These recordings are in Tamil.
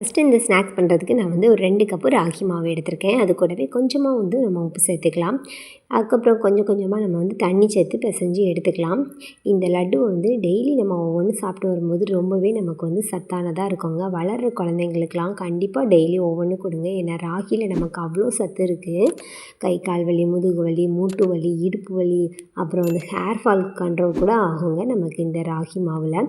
ஃபஸ்ட்டு இந்த ஸ்நாக்ஸ் பண்ணுறதுக்கு நான் வந்து ஒரு ரெண்டு கப்பு ராகி மாவு எடுத்திருக்கேன். அது கூடவே கொஞ்சமாக வந்து நம்ம உப்பு சேர்த்துக்கலாம். அதுக்கப்புறம் கொஞ்சம் கொஞ்சமாக நம்ம வந்து தண்ணி சேர்த்து பிசைஞ்சு எடுத்துக்கலாம். இந்த லட்டு வந்து டெய்லி நம்ம ஒவ்வொன்று சாப்பிட்டு வரும்போது ரொம்பவே நமக்கு வந்து சத்தானதாக இருக்குங்க. வளர்கிற குழந்தைங்களுக்கெலாம் கண்டிப்பாக டெய்லி ஒவ்வொன்று கொடுங்க. ஏன்னா ராகியில் நமக்கு அவ்வளோ சத்து இருக்குது கை கால் வலி முதுகு வலி மூட்டு வலி இடுப்பு வலி அப்புறம் வந்து ஹேர் ஃபால் கண்ட்ரோல் கூட ஆகுங்க நமக்கு இந்த ராகி மாவில்.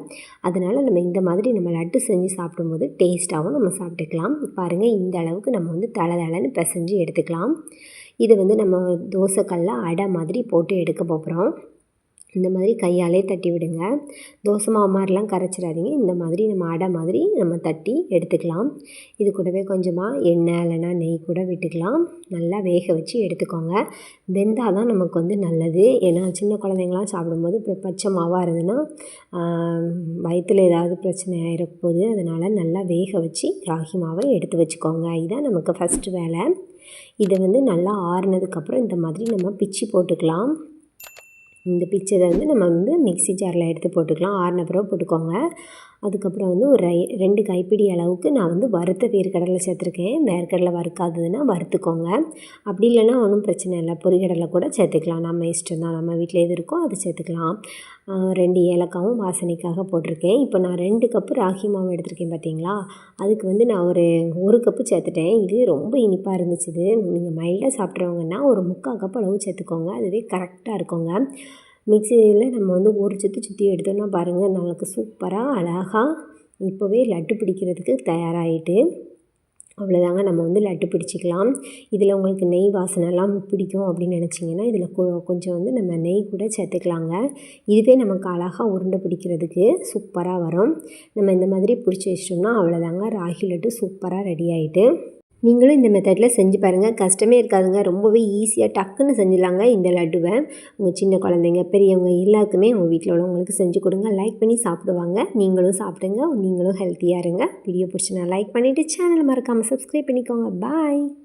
அதனால் நம்ம இந்த மாதிரி நம்ம லட்டு செஞ்சு சாப்பிடும்போது டேஸ்ட்டாகவும் நம்ம சாப்பிட்டுக்கலாம். பாருங்கள் இந்த அளவுக்கு நம்ம வந்து தலை தலைன்னு பிசைஞ்சு எடுத்துக்கலாம். இது வந்து நம்ம தோசைக்கல்ல அடை மாதிரி போட்டு எடுக்க போகிறோம் இந்த மாதிரி கையாலே தட்டி விடுங்க. தோசை மாவு மாதிரிலாம் கரைச்சிடாதீங்க. இந்த மாதிரி நம்ம அடை மாதிரி நம்ம தட்டி எடுத்துக்கலாம். இது கூடவே கொஞ்சமாக எண்ணெய் இல்லைன்னா நெய் கூட விட்டுக்கலாம். நல்லா வேக வச்சு எடுத்துக்கோங்க. வெந்தால் தான் நமக்கு வந்து நல்லது. ஏன்னா சின்ன குழந்தைங்களாம் சாப்பிடும்போது இப்போ பச்சை மாவாக இருந்ததுன்னா வயிற்றில் ஏதாவது பிரச்சனை ஆகிடப்போகுது அதனால் நல்லா வேக வச்சு ராகி மாவை எடுத்து வச்சுக்கோங்க. இதுதான் நமக்கு ஃபஸ்ட்டு வேலை. இதை வந்து நல்லா ஆறுனதுக்கப்புறம் இந்த மாதிரி நம்ம பிச்சு போட்டுக்கலாம். இந்த பிக்சரை வந்து நம்ம வந்து மிக்ஸி ஜாரில் எடுத்து போட்டுக்கலாம். ஆறுன பிறகு போட்டுக்கோங்க. அதுக்கப்புறம் வந்து ஒரு ரெண்டு கைப்பிடி அளவுக்கு நான் வந்து வறுத்த வேர்க்கடலை சேர்த்துருக்கேன். வேர்க்கடலை வறுக்காததுன்னா வறுத்துக்கோங்க. அப்படி இல்லைன்னா ஒன்றும் பிரச்சனை இல்லை. பொரிகடலை கூட சேர்த்துக்கலாம். நம்ம இஷ்டம் தான். நம்ம வீட்டில் எது இருக்கோ அதை சேர்த்துக்கலாம். ரெண்டு ஏலக்காவும் வாசனைக்காக போட்டிருக்கேன். இப்போ நான் ரெண்டு கப்பு ராகி மாவு எடுத்திருக்கேன் பார்த்தீங்களா? அதுக்கு வந்து நான் ஒரு ஒரு கப்பு சேர்த்துட்டேன். இது ரொம்ப இனிப்பாக இருந்துச்சு நீங்கள் மைல்டாக சாப்பிட்றவங்கன்னா ஒரு முக்கால் கப் அளவு சேர்த்துக்கோங்க. அதுவே கரெக்டாக இருக்குங்க. மிக்சியில் நம்ம வந்து ஒரு சுற்றி சுற்றி எடுத்தோம்னா பாருங்கள் நமக்கு சூப்பராக அழகாக இப்போவே லட்டு பிடிக்கிறதுக்கு தயாராகிட்டு அவ்வளோதாங்க நம்ம வந்து லட்டு பிடிச்சிக்கலாம். இதில் உங்களுக்கு நெய் வாசனைலாம் பிடிக்கும் அப்படின்னு நினச்சிங்கன்னா இதில் கொ கொஞ்சம் வந்து நம்ம நெய் கூட சேர்த்துக்கலாங்க. இதுவே நமக்கு அழகாக உருண்டை பிடிக்கிறதுக்கு சூப்பராக வரும். நம்ம இந்த மாதிரி பிடிச்சி வச்சிட்டோம்னா அவ்வளோதாங்க ராகி லட்டு சூப்பராக ரெடி ஆகிட்டு நீங்களும் இந்த மெத்தடில் செஞ்சு பாருங்கள் கஷ்டமே இருக்காதுங்க. ரொம்பவே ஈஸியாக டக்குன்னு செஞ்சிடலாங்க இந்த லட்டுவை. உங்கள் சின்ன குழந்தைங்க பெரியவங்க எல்லாருக்குமே உங்கள் வீட்டில் உள்ளவங்களுக்கு செஞ்சு கொடுங்க. லைக் பண்ணி சாப்பிடுவாங்க. நீங்களும் சாப்பிடுங்க. நீங்களும் ஹெல்த்தியாக இருங்க. வீடியோ பிடிச்சினா லைக் பண்ணிவிட்டு சேனலை மறக்காமல் சப்ஸ்கிரைப் பண்ணிக்கோங்க. பாய்